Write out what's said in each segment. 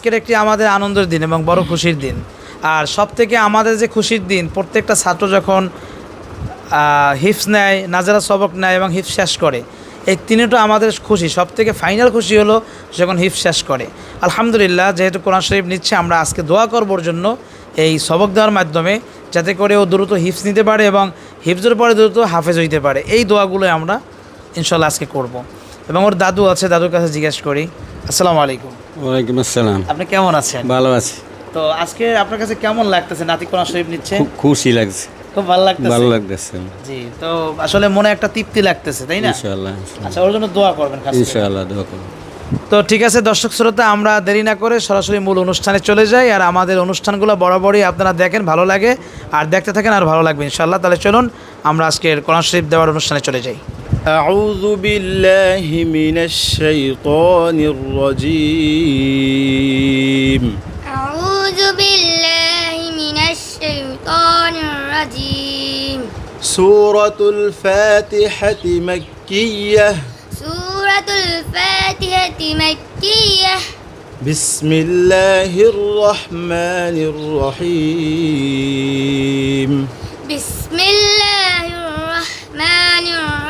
আজকের একটি আমাদের আনন্দের দিন এবং বড় খুশির দিন। আর সব থেকে আমাদের যে খুশির দিন, প্রত্যেকটা ছাত্র যখন হিফস নেয় নাজারা সবক নেয় এবং হিফস শেষ করে, এই তিনটা আমাদের খুশি। সব থেকে ফাইনাল খুশি হলো যখন হিফ শেষ করে। আলহামদুলিল্লাহ, যেহেতু কোরআন শরীফ নিচ্ছে, আমরা আজকে দোয়া করবার জন্য এই সবক দেওয়ার মাধ্যমে, যাতে করে ও দ্রুত হিফস নিতে পারে এবং হিফজের পরে দ্রুত হাফেজ হইতে পারে। এই দোয়াগুলো আমরা ইনশাল্লাহ আজকে করব। এবং ওর দাদু আছে, দাদুর কাছে জিজ্ঞেস করি, আসসালামু আলাইকুম। ওয়ালাইকুম আসসালাম। আপনি কেমন আছেন? ভালো আছি। তো আজকে আপনার কাছে কেমন লাগতেছে? নাতি কোরআন শরীফ নিচ্ছে? খুব খুশি লাগছে। খুব ভালো লাগতেছে? ভালো লাগতেছে। জি তো আসলে মনে একটা তৃপ্তি লাগতেছে তাই না? ইনশাআল্লাহ আচ্ছা ওর জন্য দোয়া করবেন ইনশাআল্লাহ দোয়া করব। তো ঠিক আছে দর্শক শ্রোতা আমরা দেরি না করে সরাসরি মূল অনুষ্ঠানে চলে যাই আর আমাদের অনুষ্ঠানগুলো বরাবরই আপনারা দেখেন ভালো লাগে। আর দেখতে থাকেন আর ভালো লাগবে ইনশাল্লাহ তাহলে চলুন আমরা আজকের কোরআন শরীফ দেওয়ার অনুষ্ঠানে চলে যাই। أعوذ بالله من الشيطان الرجيم. أعوذ بالله من الشيطان الرجيم. سورة الفاتحة مكية. سورة الفاتحة مكية. بسم الله الرحمن الرحيم. بسم الله الرحمن الرحيم.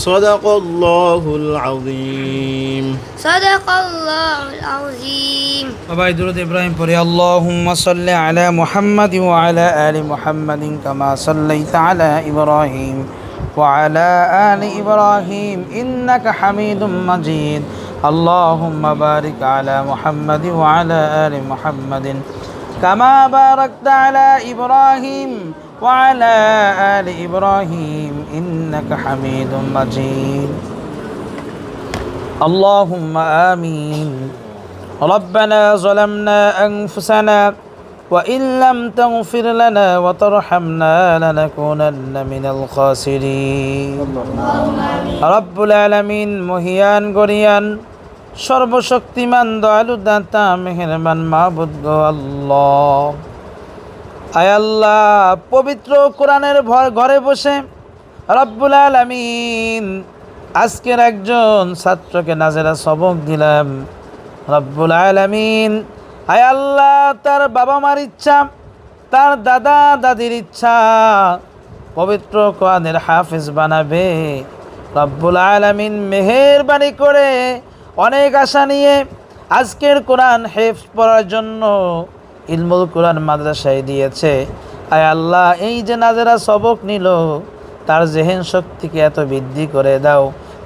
صدق الله العظيم صدق الله العظيم সবাই দুরুদ ইব্রাহিম পড়ি আল্লাহুম্মা সাল্লি আলা মুহাম্মাদ ওয়া আলা আলি মুহাম্মাদিন কামা সাল্লাইতা আলা ইব্রাহিম ওয়া আলা আলি ইব্রাহিম ইন্নাকা হামিদুম মাজিদ اللهم بارك على محمد وعلى آل محمد كما باركت على إبراهيم وعلى آل إبراهيم إنك حميد مجيد اللهم آمين ربنا ظلمنا أنفسنا وإن لم تغفر لنا وترحمنا لنكونن من الخاسرين رب العالمين মহিয়ান গরিয়ান সর্বশক্তিমান দয়ালু দাতা মেহেরবান মাহবুদ গো আল্লাহ আয় আল্লাহ, পবিত্র কোরআনের ঘরে বসে। রব্বুল আলামিন আজকের একজন ছাত্রকে নাজেরা সবক দিলাম রব্বুল আলামিন আয় আল্লাহ, তার বাবা মার ইচ্ছা, তার দাদা, দাদির ইচ্ছা, পবিত্র কোরআনের হাফিজ বানাবে। রব্বুল আলামিন মেহেরবানি করে অনেক আশা নিয়ে আজকের কোরআন হেফ পড়ার জন্য ইলমুল কোরআন মাদ্রাসায় দিয়েছে, আয় আল্লাহ, এই যে নাজেরা সবক নিল, তার জেহেন শক্তিকে এত বৃদ্ধি করে দাও,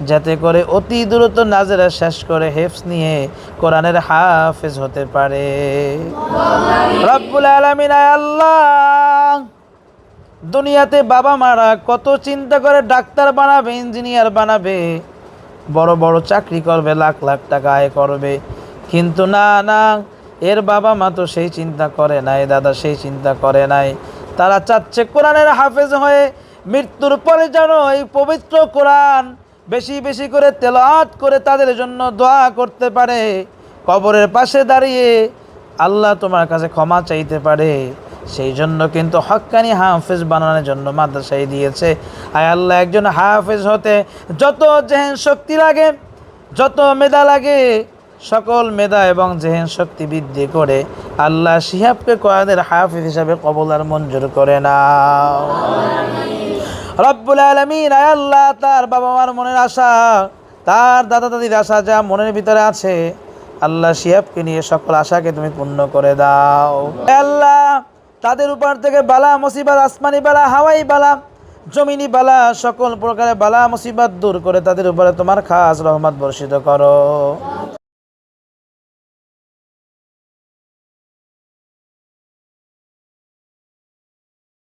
যাতে করে অতি দ্রুত নাজেরা শেষ করে হেফস নিয়ে কোরআনের হাফেজ হতে পারে। রব্বুল আলমিন আল্লাহ, দুনিয়াতে বাবা মারা কত চিন্তা করে ডাক্তার বানাবে, ইঞ্জিনিয়ার বানাবে, বড় বড় চাকরি করবে, লাখ লাখ টাকা আয় করবে, কিন্তু না না এর বাবা মা তো সেই চিন্তা করে নাই, দাদা সেই চিন্তা করে নাই। তারা চাচ্ছে কোরআনের হাফেজ হয়ে মৃত্যুর পরে যেন এই পবিত্র কোরআন বেশি বেশি করে তেলাওয়াত করে তাদের জন্য দোয়া করতে পারে। কবরের পাশে দাঁড়িয়ে আল্লাহ তোমার কাছে ক্ষমা চাইতে পারে। সেই জন্য কিন্তু হক্কানি হাফেজ বানানোর জন্য মাদ্রাসায় দিয়েছে। আয় আল্লাহ, একজন হাফেজ হতে যত জেহেন শক্তি লাগে, যত মেধা লাগে সকল মেধা এবং জেহেন শক্তি বৃদ্ধি করে আল্লাহ শিহাবকে কয়াদের হাফিজ হিসাবে কবল আর মঞ্জুর করে নাও। রব্বুল আলমিন আল্লাহ, তার বাবা মার মনের আশা, তার দাদা দাদির আশা যা মনের ভিতরে আছে, আল্লাহ শিহাবকে নিয়ে সকল আশাকে তুমি পূর্ণ করে দাও। আল্লাহ, তাদের উপর থেকে বালা, মুসিবত, আসমানি বালা, হাওয়াই বালা, জমিনি বালা, সকল প্রকারের বালা, মুসিবত দূর করে তাদের উপরে তোমার খাস রহমত বর্ষিত করো।